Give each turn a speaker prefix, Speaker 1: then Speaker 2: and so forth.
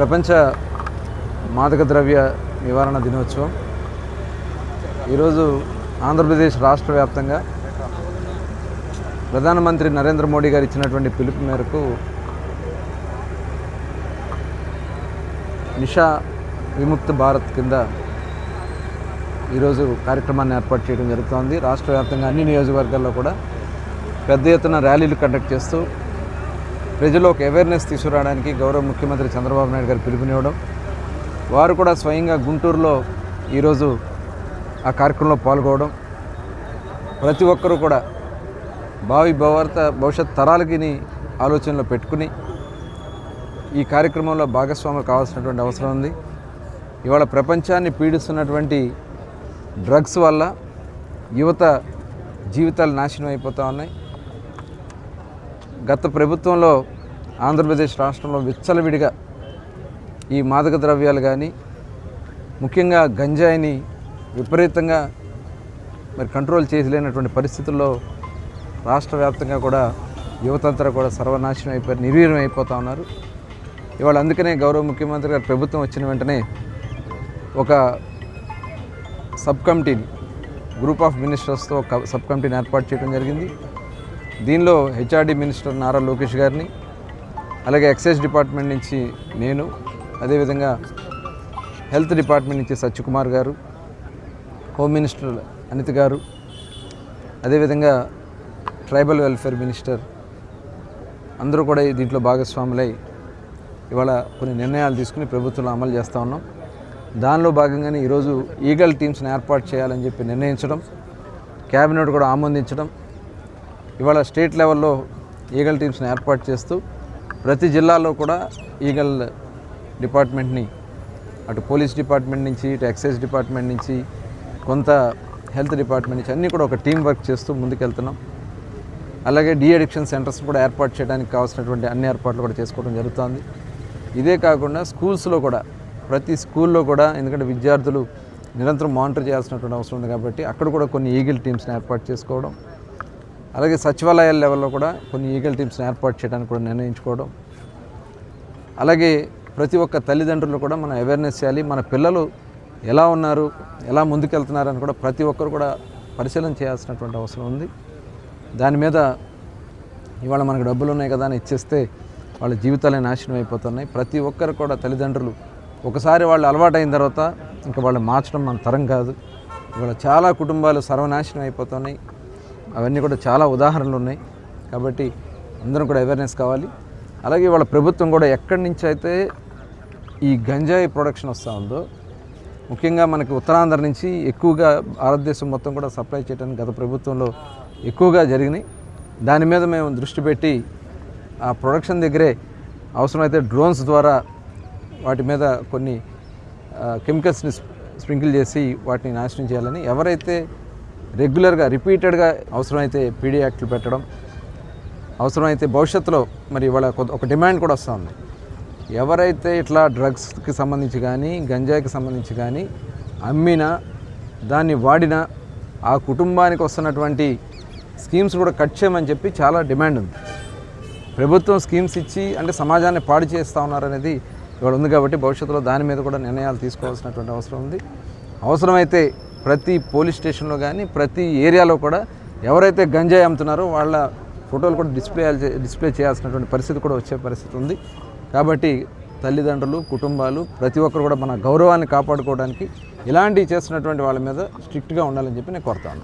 Speaker 1: ప్రపంచ మాదక ద్రవ్య నివారణ దినోత్సవం. ఈరోజు ఆంధ్రప్రదేశ్ రాష్ట్ర వ్యాప్తంగా ప్రధానమంత్రి నరేంద్ర మోడీ గారు ఇచ్చినటువంటి పిలుపు మేరకు నిషా విముక్త భారత్ కింద ఈరోజు కార్యక్రమాన్ని ఏర్పాటు చేయడం జరుగుతోంది. రాష్ట్ర వ్యాప్తంగా అన్ని నియోజకవర్గాల్లో కూడా పెద్ద ఎత్తున ర్యాలీలు కండక్ట్ చేస్తూ ప్రజల్లో ఒక అవేర్నెస్ తీసుకురావడానికి గౌరవ ముఖ్యమంత్రి చంద్రబాబు నాయుడు గారు పిలుపునివ్వడం వారు కూడా స్వయంగా గుంటూరులో ఈరోజు ఆ కార్యక్రమంలో పాల్గొవడం ప్రతి ఒక్కరూ కూడా భావి భవార్త భవిష్యత్ తరాలకి ఆలోచనలో పెట్టుకుని ఈ కార్యక్రమంలో భాగస్వాములు కావాల్సినటువంటి అవసరం ఉంది. ఇవాళ ప్రపంచాన్ని పీడిస్తున్నటువంటి డ్రగ్స్ వల్ల యువత జీవితాలు నాశనం అయిపోతూ ఉన్నాయి. గత ప్రభుత్వంలో ఆంధ్రప్రదేశ్ రాష్ట్రంలో విచ్చలవిడిగా ఈ మాదక ద్రవ్యాలు కానీ ముఖ్యంగా గంజాయిని విపరీతంగా మరి కంట్రోల్ చేయలేనటువంటి పరిస్థితుల్లో రాష్ట్ర వ్యాప్తంగా కూడా యువతంతా కూడా సర్వనాశనం అయిపోయి నిర్వీర్యం అయిపోతూ ఉన్నారు. ఇవాళ అందుకనే గౌరవ ముఖ్యమంత్రి గారు ప్రభుత్వం వచ్చిన వెంటనే ఒక సబ్ కమిటీని గ్రూప్ ఆఫ్ మినిస్టర్స్తో ఒక సబ్ కమిటీని ఏర్పాటు చేయడం జరిగింది. దీనిలో హెచ్ఆర్డి మినిస్టర్ నారా లోకేష్ గారిని అలాగే ఎక్సైజ్ డిపార్ట్మెంట్ నుంచి నేను అదేవిధంగా హెల్త్ డిపార్ట్మెంట్ నుంచి సత్యకుమార్ గారు హోమ్ మినిస్టర్ అనిత్ గారు అదేవిధంగా ట్రైబల్ వెల్ఫేర్ మినిస్టర్ అందరూ కూడా ఈ దీంట్లో భాగస్వాములై ఇవాళ కొన్ని నిర్ణయాలు తీసుకుని ప్రభుత్వంలో అమలు చేస్తూ ఉన్నాం. దానిలో భాగంగానే ఈరోజు ఈగల్ టీమ్స్ని ఏర్పాటు చేయాలని చెప్పి నిర్ణయించడం క్యాబినెట్ కూడా ఆమోదించడం ఇవాళ స్టేట్ లెవెల్లో ఈగల్ టీమ్స్ని ఏర్పాటు చేస్తూ ప్రతి జిల్లాలో కూడా ఈగల్ డిపార్ట్మెంట్ని అటు పోలీస్ డిపార్ట్మెంట్ నుంచి ఇటు ఎక్సైజ్ డిపార్ట్మెంట్ నుంచి కొంత హెల్త్ డిపార్ట్మెంట్ నుంచి అన్నీ కూడా ఒక టీం వర్క్ చేస్తూ ముందుకెళ్తున్నాం. అలాగే డీ అడిక్షన్ సెంటర్స్ కూడా ఏర్పాటు చేయడానికి కావాల్సినటువంటి అన్ని ఏర్పాట్లు కూడా చేసుకోవడం జరుగుతుంది. ఇదే కాకుండా స్కూల్స్లో కూడా ప్రతి స్కూల్లో కూడా ఎందుకంటే విద్యార్థులు నిరంతరం మానిటర్ చేయాల్సినటువంటి అవసరం ఉంది కాబట్టి అక్కడ కూడా కొన్ని ఈగిల్ టీమ్స్ని ఏర్పాటు చేసుకోవడం అలాగే సచివాలయాల లెవెల్లో కూడా కొన్ని ఈగల్ టీమ్స్ని ఏర్పాటు చేయడానికి కూడా నిర్ణయించుకోవడం. అలాగే ప్రతి ఒక్క తల్లిదండ్రులు కూడా మనం అవేర్నెస్ చేయాలి. మన పిల్లలు ఎలా ఉన్నారు ఎలా ముందుకెళ్తున్నారు అని కూడా ప్రతి ఒక్కరు కూడా పరిశీలన చేయాల్సినటువంటి అవసరం ఉంది. దాని మీద ఇవాళ మనకు డబ్బులు ఉన్నాయి కదా అని ఇచ్చేస్తే వాళ్ళ జీవితాలే నాశనం అయిపోతున్నాయి. ప్రతి ఒక్కరు కూడా తల్లిదండ్రులు ఒకసారి వాళ్ళు అలవాటైన తర్వాత ఇంకా వాళ్ళు మార్చడం మన తరం కాదు. ఇవాళ చాలా కుటుంబాలు సర్వనాశనం అయిపోతున్నాయి. అవన్నీ కూడా చాలా ఉదాహరణలు ఉన్నాయి. కాబట్టి అందరం కూడా అవేర్నెస్ కావాలి. అలాగే వాళ్ళ ప్రభుత్వం కూడా ఎక్కడి నుంచి అయితే ఈ గంజాయి ప్రొడక్షన్ వస్తూ ఉందో ముఖ్యంగా మనకి ఉత్తరాంధ్ర నుంచి ఎక్కువగా భారతదేశం మొత్తం కూడా సప్లై చేయడానికి గత ప్రభుత్వంలో ఎక్కువగా జరిగినాయి. దాని మీద మేము దృష్టి పెట్టి ఆ ప్రొడక్షన్ దగ్గరే అవసరమైతే డ్రోన్స్ ద్వారా వాటి మీద కొన్ని కెమికల్స్ని స్ప్రింకిల్ చేసి వాటిని నాశనం చేయాలని ఎవరైతే రెగ్యులర్గా రిపీటెడ్గా అవసరమైతే పీడీ యాక్ట్లు పెట్టడం అవసరమైతే భవిష్యత్తులో మరి ఇవాళ ఒక డిమాండ్ కూడా వస్తూ ఉంది. ఎవరైతే ఇట్లా డ్రగ్స్కి సంబంధించి కానీ గంజాయికి సంబంధించి కానీ అమ్మినా దాన్ని వాడినా ఆ కుటుంబానికి వస్తున్నటువంటి స్కీమ్స్ కూడా కట్ చేయమని చెప్పి చాలా డిమాండ్ ఉంది. ప్రభుత్వం స్కీమ్స్ ఇచ్చి అంటే సమాజాన్ని పాడు చేస్తూ ఉన్నారనేది ఇవాళ ఉంది కాబట్టి భవిష్యత్తులో దాని మీద కూడా నిర్ణయాలు తీసుకోవాల్సినటువంటి అవసరం ఉంది. అవసరమైతే ప్రతి పోలీస్ స్టేషన్లో కానీ ప్రతి ఏరియాలో కూడా ఎవరైతే గంజాయి అమ్ముతున్నారో వాళ్ళ ఫోటోలు కూడా డిస్ప్లే డిస్ప్లే చేయాల్సినటువంటి పరిస్థితి కూడా వచ్చే పరిస్థితి ఉంది. కాబట్టి తల్లిదండ్రులు కుటుంబాలు ప్రతి ఒక్కరు కూడా మన గౌరవాన్ని కాపాడుకోవడానికి ఇలాంటివి చేస్తున్నటువంటి వాళ్ళ మీద స్ట్రిక్ట్గా ఉండాలని చెప్పి నేను కోరుతాను.